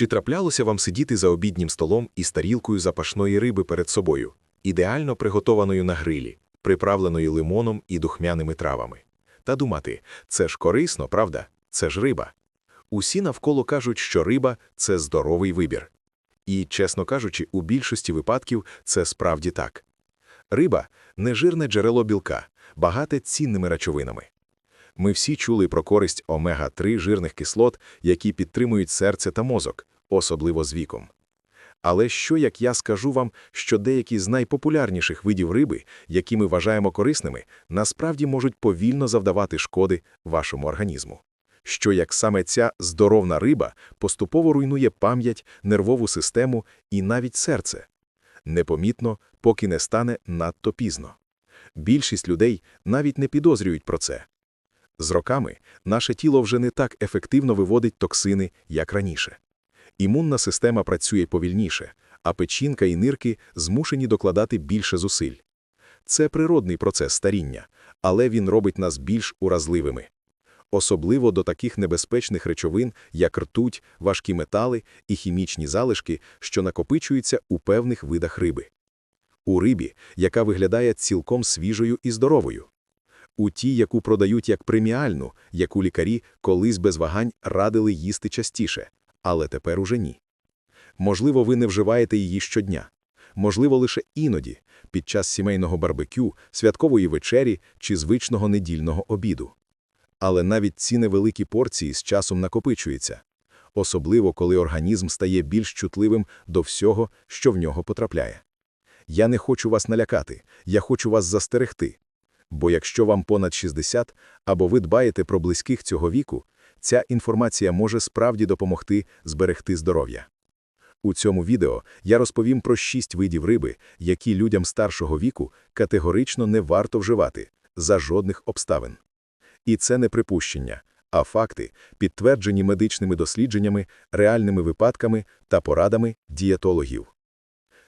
Чи траплялося вам сидіти за обіднім столом із тарілкою запашної риби перед собою, ідеально приготованою на грилі, приправленою лимоном і духмяними травами? Та думати, це ж корисно, правда? Це ж риба. Усі навколо кажуть, що риба це здоровий вибір. І, чесно кажучи, у більшості випадків це справді так. Риба нежирне джерело білка, багате цінними речовинами. Ми всі чули про користь омега-3 жирних кислот, які підтримують серце та мозок, особливо з віком. Але що як я скажу вам, що деякі з найпопулярніших видів риби, які ми вважаємо корисними, насправді можуть повільно завдавати шкоди вашому організму? Що як саме ця здоровна риба поступово руйнує пам'ять, нервову систему і навіть серце? Непомітно, поки не стане надто пізно. Більшість людей навіть не підозрюють про це. З роками наше тіло вже не так ефективно виводить токсини, як раніше. Імунна система працює повільніше, а печінка і нирки змушені докладати більше зусиль. Це природний процес старіння, але він робить нас більш уразливими. Особливо до таких небезпечних речовин, як ртуть, важкі метали і хімічні залишки, що накопичуються у певних видах риби. У рибі, яка виглядає цілком свіжою і здоровою. У тій, яку продають як преміальну, яку лікарі колись без вагань радили їсти частіше, але тепер уже ні. Можливо, ви не вживаєте її щодня. Можливо, лише іноді, під час сімейного барбекю, святкової вечері чи звичного недільного обіду. Але навіть ці невеликі порції з часом накопичуються, особливо коли організм стає більш чутливим до всього, що в нього потрапляє. Я не хочу вас налякати, я хочу вас застерегти. Бо якщо вам понад 60 або ви дбаєте про близьких цього віку, ця інформація може справді допомогти зберегти здоров'я. У цьому відео я розповім про шість видів риби, які людям старшого віку категорично не варто вживати за жодних обставин. І це не припущення, а факти, підтверджені медичними дослідженнями, реальними випадками та порадами дієтологів.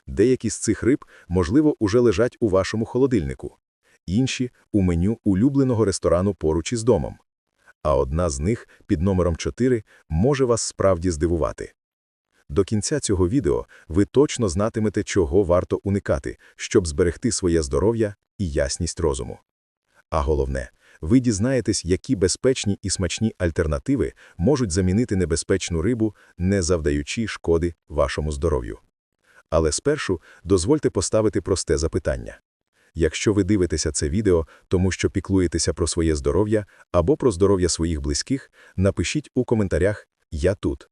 Деякі з цих риб, можливо, уже лежать у вашому холодильнику, інші у меню улюбленого ресторану поруч із домом. А одна з них під номером 4 може вас справді здивувати. До кінця цього відео ви точно знатимете, чого варто уникати, щоб зберегти своє здоров'я і ясність розуму. А головне, ви дізнаєтесь, які безпечні і смачні альтернативи можуть замінити небезпечну рибу, не завдаючи шкоди вашому здоров'ю. Але спершу дозвольте поставити просте запитання. Якщо ви дивитеся це відео, тому що піклуєтеся про своє здоров'я або про здоров'я своїх близьких, напишіть у коментарях Я тут.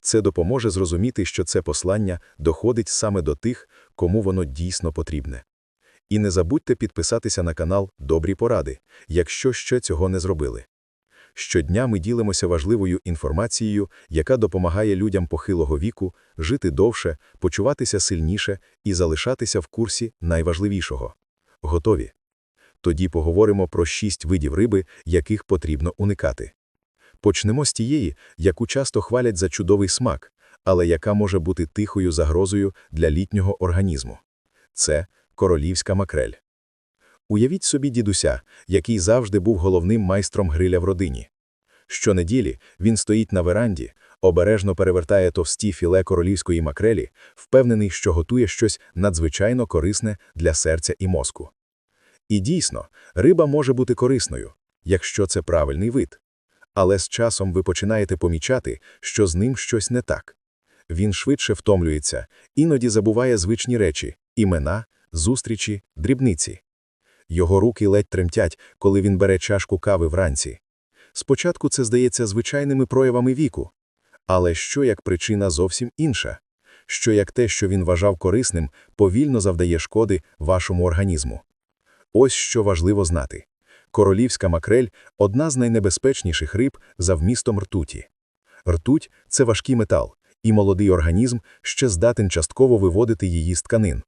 Це допоможе зрозуміти, що це послання доходить саме до тих, кому воно дійсно потрібне. І не забудьте підписатися на канал Добрі Поради, якщо ще цього не зробили. Щодня ми ділимося важливою інформацією, яка допомагає людям похилого віку жити довше, почуватися сильніше і залишатися в курсі найважливішого. Готові? Тоді поговоримо про шість видів риби, яких потрібно уникати. Почнемо з тієї, яку часто хвалять за чудовий смак, але яка може бути тихою загрозою для літнього організму. Це королівська макрель. Уявіть собі дідуся, який завжди був головним майстром гриля в родині. Щонеділі він стоїть на веранді, обережно перевертає товсті філе королівської макрелі, впевнений, що готує щось надзвичайно корисне для серця і мозку. І дійсно, риба може бути корисною, якщо це правильний вид. Але з часом ви починаєте помічати, що з ним щось не так. Він швидше втомлюється, іноді забуває звичні речі імена, зустрічі, дрібниці. Його руки ледь тремтять, коли він бере чашку кави вранці. Спочатку це здається звичайними проявами віку. Але що як причина зовсім інша? Що як те, що він вважав корисним, повільно завдає шкоди вашому організму? Ось що важливо знати. Королівська макрель одна з найнебезпечніших риб за вмістом ртуті. Ртуть це важкий метал, і молодий організм ще здатен частково виводити її з тканин.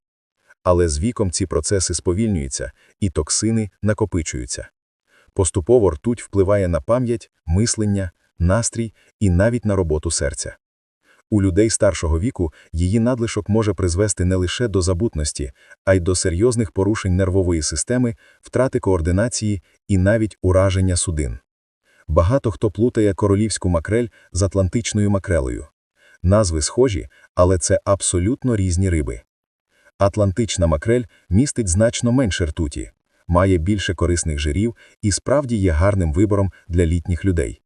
Але з віком ці процеси сповільнюються, і токсини накопичуються. Поступово ртуть впливає на пам'ять, мислення, настрій і навіть на роботу серця. У людей старшого віку її надлишок може призвести не лише до забутності, а й до серйозних порушень нервової системи, втрати координації і навіть ураження судин. Багато хто плутає королівську макрель з атлантичною макрелею. Назви схожі, але це абсолютно різні риби. Атлантична макрель містить значно менше ртуті, має більше корисних жирів і справді є гарним вибором для літніх людей.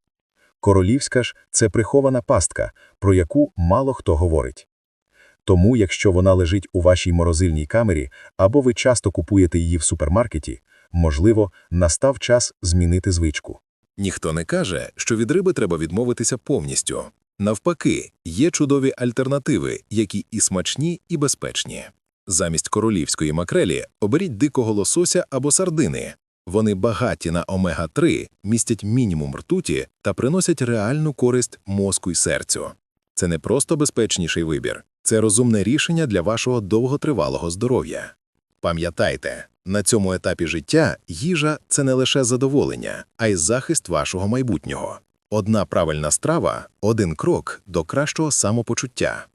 Королівська ж – це прихована пастка, про яку мало хто говорить. Тому, якщо вона лежить у вашій морозильній камері або ви часто купуєте її в супермаркеті, можливо, настав час змінити звичку. Ніхто не каже, що від риби треба відмовитися повністю. Навпаки, є чудові альтернативи, які і смачні, і безпечні. Замість королівської макрелі оберіть дикого лосося або сардини. Вони багаті на омега-3, містять мінімум ртуті та приносять реальну користь мозку й серцю. Це не просто безпечніший вибір, це розумне рішення для вашого довготривалого здоров'я. Пам'ятайте, на цьому етапі життя їжа це не лише задоволення, а й захист вашого майбутнього. Одна правильна страва один крок до кращого самопочуття.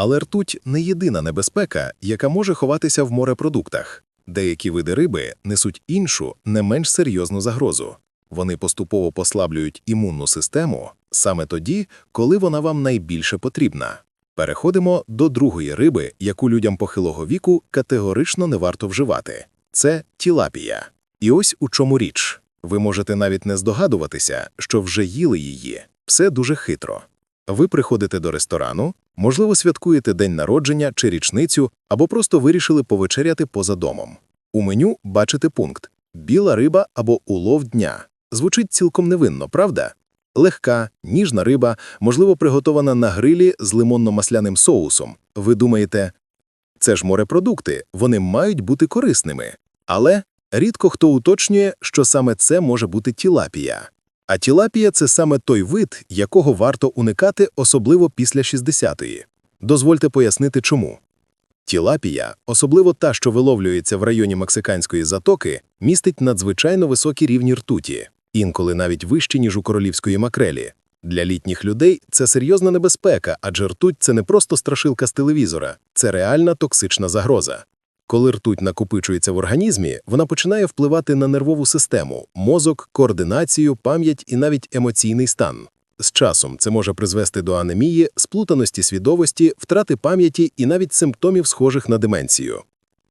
Але ртуть не єдина небезпека, яка може ховатися в морепродуктах. Деякі види риби несуть іншу, не менш серйозну загрозу. Вони поступово послаблюють імунну систему саме тоді, коли вона вам найбільше потрібна. Переходимо до другої риби, яку людям похилого віку категорично не варто вживати. Це тілапія. І ось у чому річ. Ви можете навіть не здогадуватися, що вже їли її. Все дуже хитро. Ви приходите до ресторану, можливо, святкуєте день народження чи річницю, або просто вирішили повечеряти поза домом. У меню бачите пункт біла риба або улов дня. Звучить цілком невинно, правда? Легка, ніжна риба, можливо, приготована на грилі з лимонно-масляним соусом. Ви думаєте, це ж морепродукти, вони мають бути корисними. Але рідко хто уточнює, що саме це може бути тілапія. А тілапія – це саме той вид, якого варто уникати, особливо після 60-ї. Дозвольте пояснити чому. Тілапія, особливо та, що виловлюється в районі Мексиканської затоки, містить надзвичайно високі рівні ртуті, інколи навіть вищі, ніж у королівської макрелі. Для літніх людей це серйозна небезпека, адже ртуть – це не просто страшилка з телевізора, це реальна токсична загроза. Коли ртуть накопичується в організмі, вона починає впливати на нервову систему, мозок, координацію, пам'ять і навіть емоційний стан. З часом це може призвести до анемії, сплутаності свідомості, втрати пам'яті і навіть симптомів, схожих на деменцію.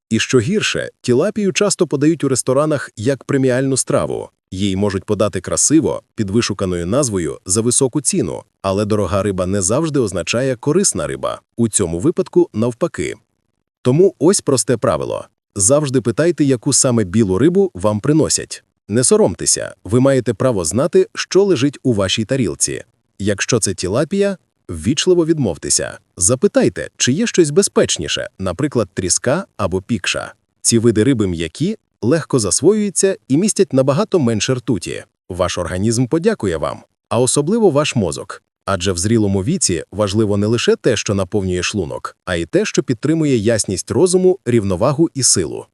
І що гірше, тілапію часто подають у ресторанах як преміальну страву. Їй можуть подати красиво, під вишуканою назвою за високу ціну, але дорога риба не завжди означає корисна риба. У цьому випадку навпаки. Тому ось просте правило. Завжди питайте, яку саме білу рибу вам приносять. Не соромтеся, ви маєте право знати, що лежить у вашій тарілці. Якщо це тілапія, ввічливо відмовтеся. Запитайте, чи є щось безпечніше, наприклад, тріска або пікша. Ці види риби м'які, легко засвоюються і містять набагато менше ртуті. Ваш організм подякує вам, а особливо ваш мозок. Адже в зрілому віці важливо не лише те, що наповнює шлунок, а й те, що підтримує ясність розуму, рівновагу і силу.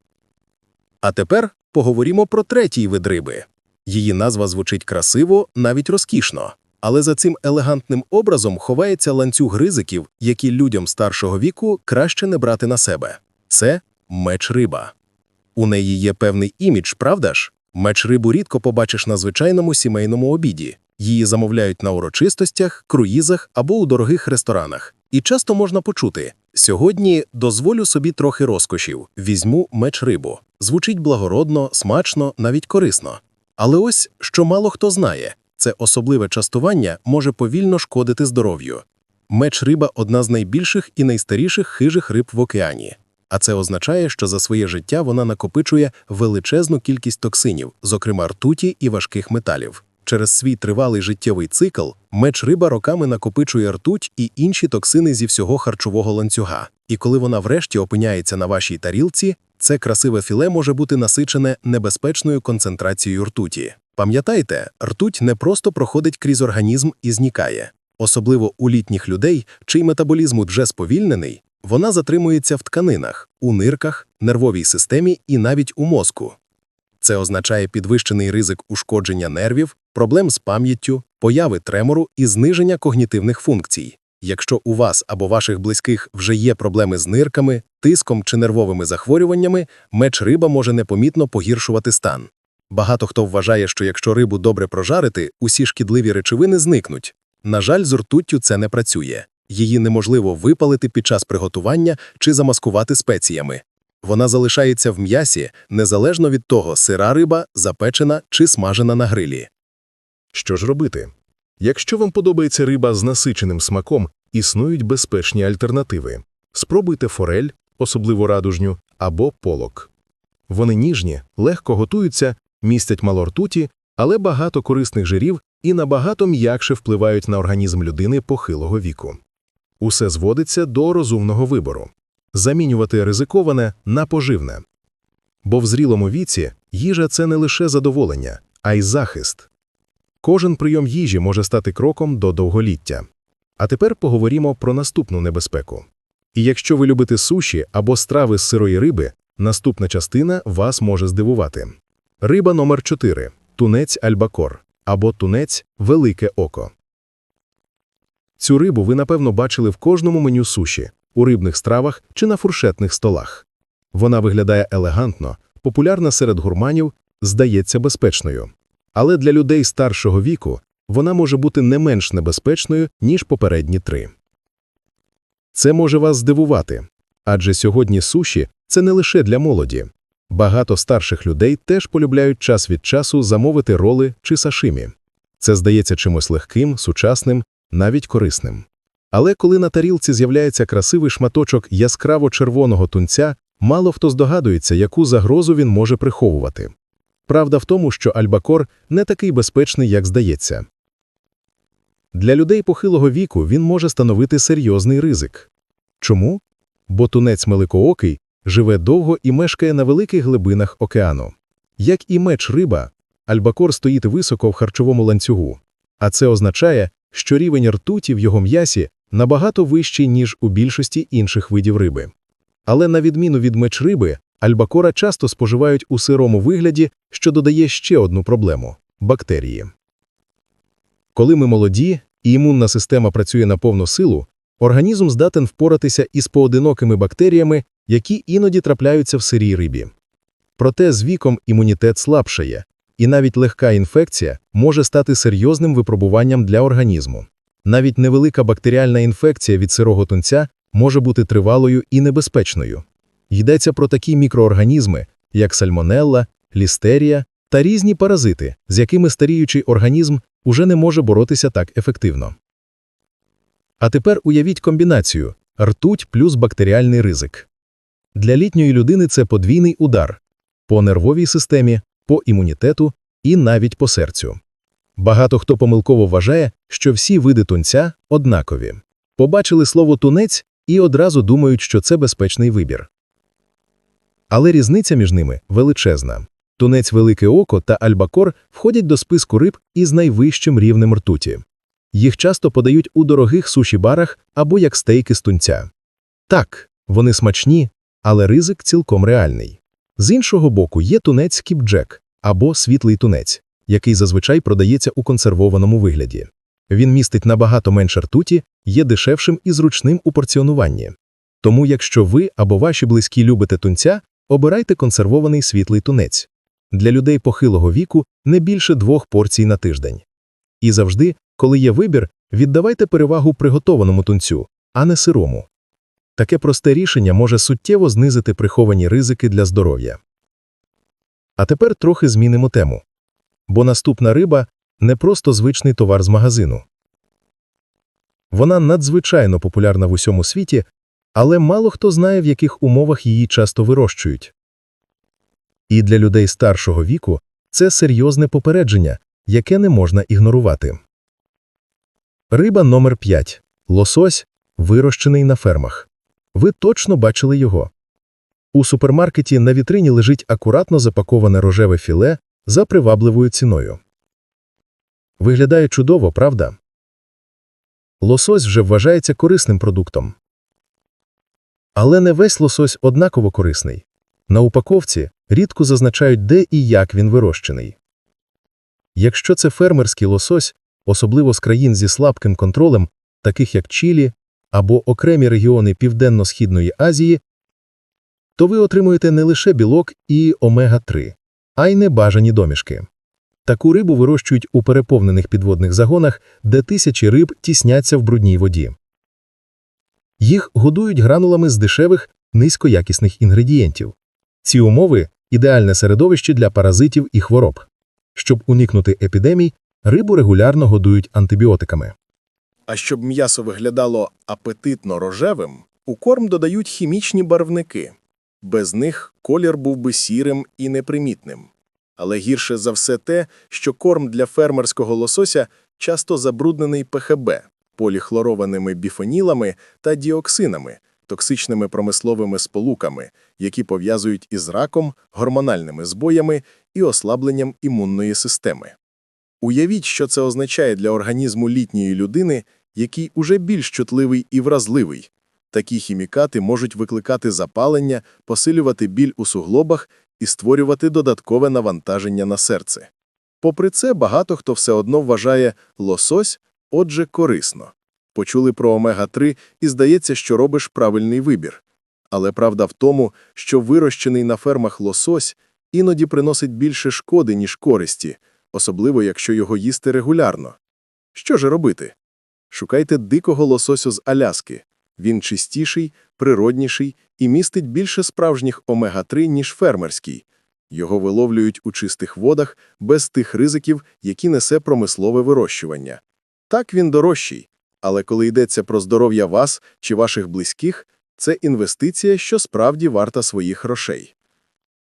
А тепер поговоримо про третій вид риби. Її назва звучить красиво, навіть розкішно. Але за цим елегантним образом ховається ланцюг ризиків, які людям старшого віку краще не брати на себе. Це меч риба. У неї є певний імідж, правда ж? Меч рибу рідко побачиш на звичайному сімейному обіді. Її замовляють на урочистостях, круїзах або у дорогих ресторанах. І часто можна почути: сьогодні дозволю собі трохи розкошів, візьму меч рибу. Звучить благородно, смачно, навіть корисно. Але ось що мало хто знає, це особливе частування може повільно шкодити здоров'ю. Меч риба одна з найбільших і найстаріших хижих риб в океані. А це означає, що за своє життя вона накопичує величезну кількість токсинів, зокрема ртуті і важких металів. Через свій тривалий життєвий цикл меч риба роками накопичує ртуть і інші токсини зі всього харчового ланцюга. І коли вона врешті опиняється на вашій тарілці, це красиве філе може бути насичене небезпечною концентрацією ртуті. Пам'ятайте, ртуть не просто проходить крізь організм і зникає. Особливо у літніх людей, чий метаболізм вже сповільнений, вона затримується в тканинах, у нирках, нервовій системі і навіть у мозку. Це означає підвищений ризик ушкодження нервів, проблем з пам'яттю, появи тремору і зниження когнітивних функцій. Якщо у вас або ваших близьких вже є проблеми з нирками, тиском чи нервовими захворюваннями, меч риба може непомітно погіршувати стан. Багато хто вважає, що якщо рибу добре прожарити, усі шкідливі речовини зникнуть. На жаль, з ртуттю це не працює. Її неможливо випалити під час приготування чи замаскувати спеціями. Вона залишається в м'ясі незалежно від того, сира риба, запечена чи смажена на грилі. Що ж робити? Якщо вам подобається риба з насиченим смаком, існують безпечні альтернативи. Спробуйте форель, особливо радужню, або полок. Вони ніжні, легко готуються, містять мало ртуті, але багато корисних жирів і набагато м'якше впливають на організм людини похилого віку. Усе зводиться до розумного вибору. Замінювати ризиковане на поживне. Бо в зрілому віці їжа – це не лише задоволення, а й захист. Кожен прийом їжі може стати кроком до довголіття. А тепер поговоримо про наступну небезпеку. І якщо ви любите суші або страви з сирої риби, наступна частина вас може здивувати. Риба номер 4 тунець альбакор або тунець велике око. Цю рибу ви, напевно, бачили в кожному меню суші, у рибних стравах чи на фуршетних столах. Вона виглядає елегантно, популярна серед гурманів, здається безпечною. Але для людей старшого віку вона може бути не менш небезпечною, ніж попередні три. Це може вас здивувати, адже сьогодні суші – це не лише для молоді. Багато старших людей теж полюбляють час від часу замовити роли чи сашимі. Це здається чимось легким, сучасним, навіть корисним. Але коли на тарілці з'являється красивий шматочок яскраво червоного тунця, мало хто здогадується, яку загрозу він може приховувати. Правда в тому, що альбакор не такий безпечний, як здається. Для людей похилого віку він може становити серйозний ризик. Чому? Бо тунець меликоокий живе довго і мешкає на великих глибинах океану. Як і меч риба, альбакор стоїть високо в харчовому ланцюгу, а це означає, що рівень ртуті в його м'ясі набагато вищий, ніж у більшості інших видів риби. Але на відміну від меч риби, альбакора часто споживають у сирому вигляді, що додає ще одну проблему – бактерії. Коли ми молоді і імунна система працює на повну силу, організм здатен впоратися із поодинокими бактеріями, які іноді трапляються в сирій рибі. Проте з віком імунітет слабшає, і навіть легка інфекція може стати серйозним випробуванням для організму. Навіть невелика бактеріальна інфекція від сирого тунця може бути тривалою і небезпечною. Йдеться про такі мікроорганізми, як сальмонелла, лістерія та різні паразити, з якими старіючий організм уже не може боротися так ефективно. А тепер уявіть комбінацію – ртуть плюс бактеріальний ризик. Для літньої людини це подвійний удар – по нервовій системі, по імунітету і навіть по серцю. Багато хто помилково вважає, що всі види тунця однакові. Побачили слово «тунець» і одразу думають, що це безпечний вибір. Але різниця між ними величезна. Тунець Велике Око та Альбакор входять до списку риб із найвищим рівнем ртуті. Їх часто подають у дорогих суші-барах або як стейки з тунця. Так, вони смачні, але ризик цілком реальний. З іншого боку є тунець кіпджек або світлий тунець, який зазвичай продається у консервованому вигляді. Він містить набагато менше ртуті, є дешевшим і зручним у порціонуванні. Тому якщо ви або ваші близькі любите тунця, обирайте консервований світлий тунець. Для людей похилого віку не більше двох порцій на тиждень. І завжди, коли є вибір, віддавайте перевагу приготованому тунцю, а не сирому. Таке просте рішення може суттєво знизити приховані ризики для здоров'я. А тепер трохи змінимо тему. Бо наступна риба не просто звичний товар з магазину. Вона надзвичайно популярна в усьому світі, але мало хто знає, в яких умовах її часто вирощують. І для людей старшого віку це серйозне попередження, яке не можна ігнорувати. Риба номер 5. Лосось, вирощений на фермах. Ви точно бачили його. У супермаркеті на вітрині лежить акуратно запаковане рожеве філе за привабливою ціною. Виглядає чудово, правда? Лосось вже вважається корисним продуктом. Але не весь лосось однаково корисний. На упаковці рідко зазначають, де і як він вирощений. Якщо це фермерський лосось, особливо з країн зі слабким контролем, таких як Чилі або окремі регіони Південно-Східної Азії, то ви отримуєте не лише білок і омега-3, а й небажані домішки. Таку рибу вирощують у переповнених підводних загонах, де тисячі риб тісняться в брудній воді. Їх годують гранулами з дешевих, низькоякісних інгредієнтів. Ці умови ідеальне середовище для паразитів і хвороб. Щоб уникнути епідемій, рибу регулярно годують антибіотиками. А щоб м'ясо виглядало апетитно рожевим, у корм додають хімічні барвники. Без них колір був би сірим і непримітним. Але гірше за все те, що корм для фермерського лосося часто забруднений ПХБ, поліхлорованими біфонілами та діоксинами, токсичними промисловими сполуками, які пов'язують із раком, гормональними збоями і ослабленням імунної системи. Уявіть, що це означає для організму літньої людини, який уже більш чутливий і вразливий. Такі хімікати можуть викликати запалення, посилювати біль у суглобах і створювати додаткове навантаження на серце. Попри це, багато хто все одно вважає лосось, отже, корисно. Почули про омега-3 і здається, що робиш правильний вибір. Але правда в тому, що вирощений на фермах лосось іноді приносить більше шкоди, ніж користі, особливо якщо його їсти регулярно. Що ж робити? Шукайте дикого лососю з Аляски. Він чистіший, природніший і містить більше справжніх омега-3, ніж фермерський. Його виловлюють у чистих водах без тих ризиків, які несе промислове вирощування. Так він дорожчий, але коли йдеться про здоров'я вас чи ваших близьких, це інвестиція, що справді варта своїх грошей.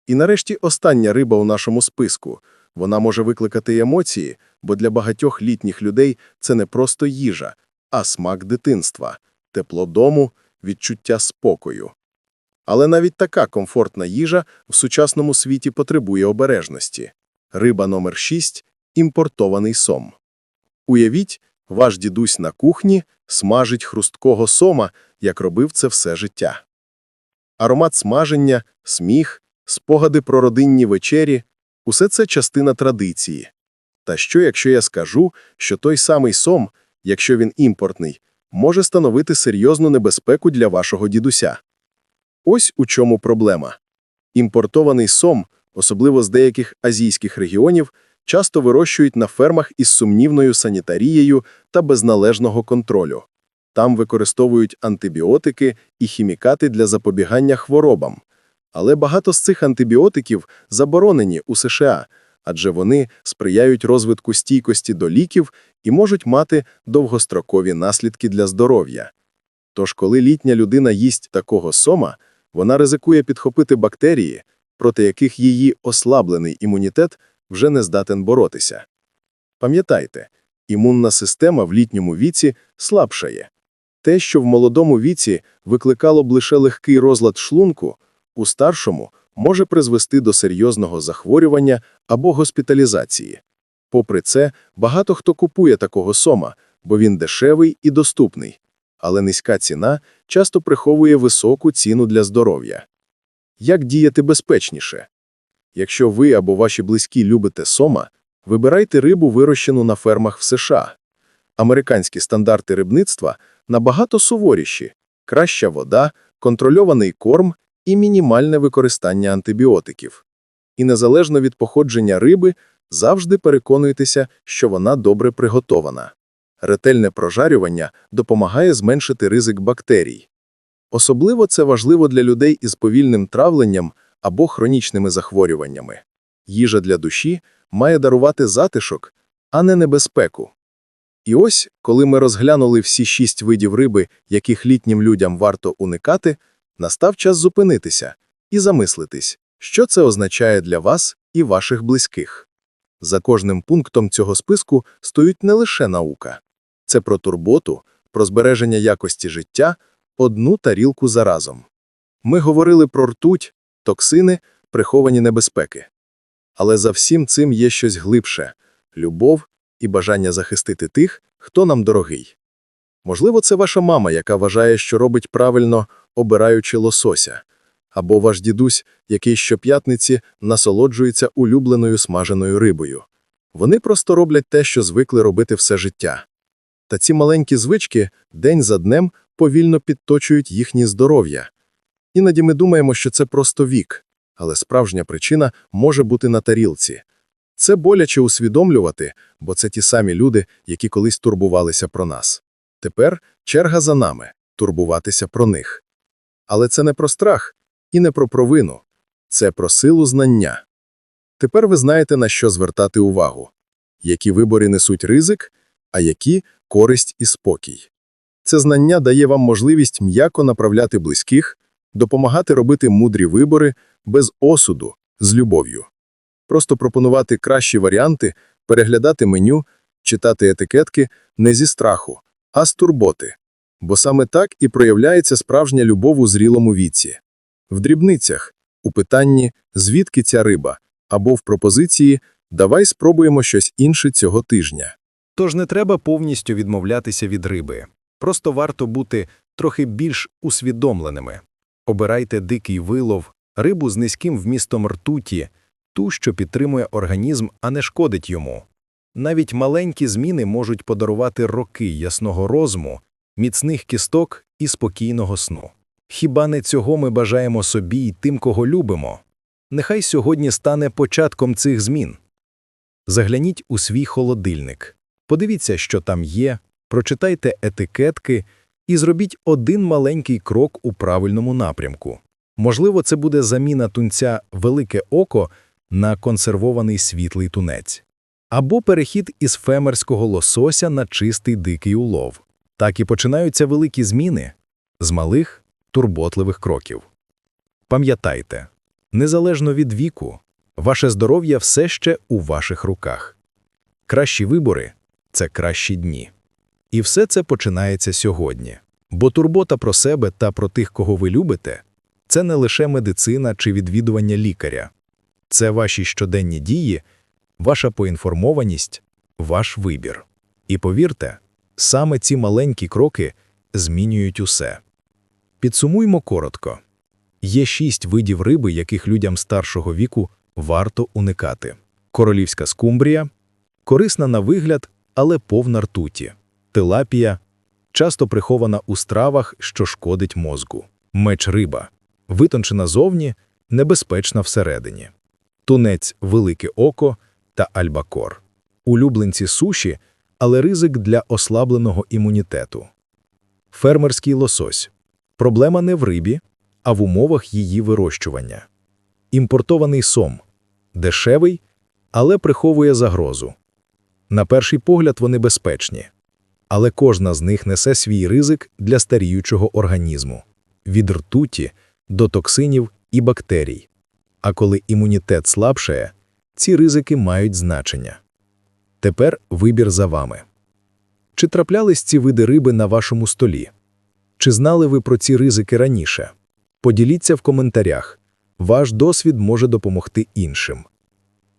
І нарешті остання риба у нашому списку. Вона може викликати емоції, бо для багатьох літніх людей це не просто їжа, а смак дитинства, тепло дому, відчуття спокою. Але навіть така комфортна їжа в сучасному світі потребує обережності. Риба номер 6 – імпортований сом. Уявіть, ваш дідусь на кухні смажить хрусткого сома, як робив це все життя. Аромат смаження, сміх, спогади про родинні вечері – усе це частина традиції. Та що, якщо я скажу, що той самий сом, якщо він імпортний, може становити серйозну небезпеку для вашого дідуся? Ось у чому проблема. Імпортований сом, особливо з деяких азійських регіонів, часто вирощують на фермах із сумнівною санітарією та без належного контролю. Там використовують антибіотики і хімікати для запобігання хворобам. Але багато з цих антибіотиків заборонені у США, адже вони сприяють розвитку стійкості до ліків і можуть мати довгострокові наслідки для здоров'я. Тож, коли літня людина їсть такого сома, вона ризикує підхопити бактерії, проти яких її ослаблений імунітет вже не здатен боротися. Пам'ятайте, імунна система в літньому віці слабшає. Те, що в молодому віці викликало б лише легкий розлад шлунку, у старшому може призвести до серйозного захворювання або госпіталізації. Попри це, багато хто купує такого сома, бо він дешевий і доступний, але низька ціна часто приховує високу ціну для здоров'я. Як діяти безпечніше? Якщо ви або ваші близькі любите сома, вибирайте рибу, вирощену на фермах в США. Американські стандарти рибництва набагато суворіші – краща вода, контрольований корм і мінімальне використання антибіотиків. І незалежно від походження риби, завжди переконуйтеся, що вона добре приготована. Ретельне прожарювання допомагає зменшити ризик бактерій. Особливо це важливо для людей із повільним травленням або хронічними захворюваннями. Їжа для душі має дарувати затишок, а не небезпеку. І ось, коли ми розглянули всі шість видів риби, яких літнім людям варто уникати, настав час зупинитися і замислитись, що це означає для вас і ваших близьких. За кожним пунктом цього списку стоїть не лише наука. Це про турботу, про збереження якості життя, одну тарілку за разом. Ми говорили про ртуть, токсини, приховані небезпеки. Але за всім цим є щось глибше – любов і бажання захистити тих, хто нам дорогий. Можливо, це ваша мама, яка вважає, що робить правильно, обираючи лосося, або ваш дідусь, який щоп'ятниці насолоджується улюбленою смаженою рибою. Вони просто роблять те, що звикли робити все життя. Та ці маленькі звички день за днем повільно підточують їхнє здоров'я. Іноді ми думаємо, що це просто вік, але справжня причина може бути на тарілці. Це боляче усвідомлювати, бо це ті самі люди, які колись турбувалися про нас. Тепер черга за нами. турбуватися про них. Але це не про страх і не про провину. Це про силу знання. Тепер ви знаєте, на що звертати увагу. Які вибори несуть ризик, а які – користь і спокій. Це знання дає вам можливість м'яко направляти близьких, допомагати робити мудрі вибори без осуду, з любов'ю. Просто пропонувати кращі варіанти, переглядати меню, читати етикетки не зі страху, а з турботи. Бо саме так і проявляється справжня любов у зрілому віці. В дрібницях, у питанні «звідки ця риба?» або в пропозиції «давай спробуємо щось інше цього тижня». Тож не треба повністю відмовлятися від риби. Просто варто бути трохи більш усвідомленими. Обирайте дикий вилов, рибу з низьким вмістом ртуті, ту, що підтримує організм, а не шкодить йому. Навіть маленькі зміни можуть подарувати роки ясного розуму, міцних кісток і спокійного сну. Хіба не цього ми бажаємо собі і тим, кого любимо? Нехай сьогодні стане початком цих змін. Загляніть у свій холодильник, подивіться, що там є, прочитайте етикетки і зробіть один маленький крок у правильному напрямку. Можливо, це буде заміна тунця «велике око» на консервований світлий тунець. Або перехід із фемерського лосося на чистий дикий улов. Так і починаються великі зміни з малих, турботливих кроків. Пам'ятайте, незалежно від віку, ваше здоров'я все ще у ваших руках. Кращі вибори – це кращі дні. І все це починається сьогодні. Бо турбота про себе та про тих, кого ви любите – це не лише медицина чи відвідування лікаря. Це ваші щоденні дії, ваша поінформованість, ваш вибір. І повірте, саме ці маленькі кроки змінюють усе. Підсумуймо коротко. Є шість видів риби, яких людям старшого віку варто уникати. Королівська скумбрія – корисна на вигляд, але повна ртуті. Тилапія – часто прихована у стравах, що шкодить мозку. Меч-риба – витончена зовні, небезпечна всередині. Тунець – велике око та альбакор. Улюбленці суші, але ризик для ослабленого імунітету. Фермерський лосось. Проблема не в рибі, а в умовах її вирощування. Імпортований сом. Дешевий, але приховує загрозу. На перший погляд вони безпечні. Але кожна з них несе свій ризик для старіючого організму. Від ртуті до токсинів і бактерій. А коли імунітет слабшає, ці ризики мають значення. Тепер вибір за вами. Чи траплялись ці види риби на вашому столі? Чи знали ви про ці ризики раніше? Поділіться в коментарях. Ваш досвід може допомогти іншим.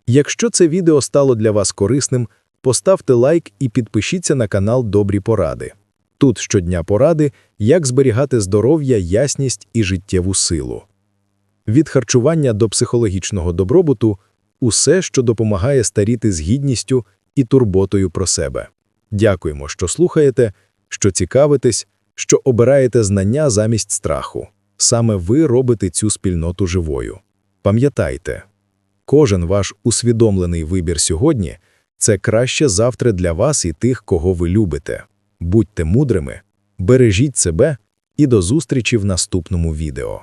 Якщо це відео стало для вас корисним, поставте лайк і підпишіться на канал Добрі Поради. Тут щодня поради, як зберігати здоров'я, ясність і життєву силу. Від харчування до психологічного добробуту – усе, що допомагає старіти з гідністю і турботою про себе. Дякуємо, що слухаєте, що цікавитесь, що обираєте знання замість страху. Саме ви робите цю спільноту живою. Пам'ятайте, кожен ваш усвідомлений вибір сьогодні – це краще завтра для вас і тих, кого ви любите. Будьте мудрими, бережіть себе і до зустрічі в наступному відео.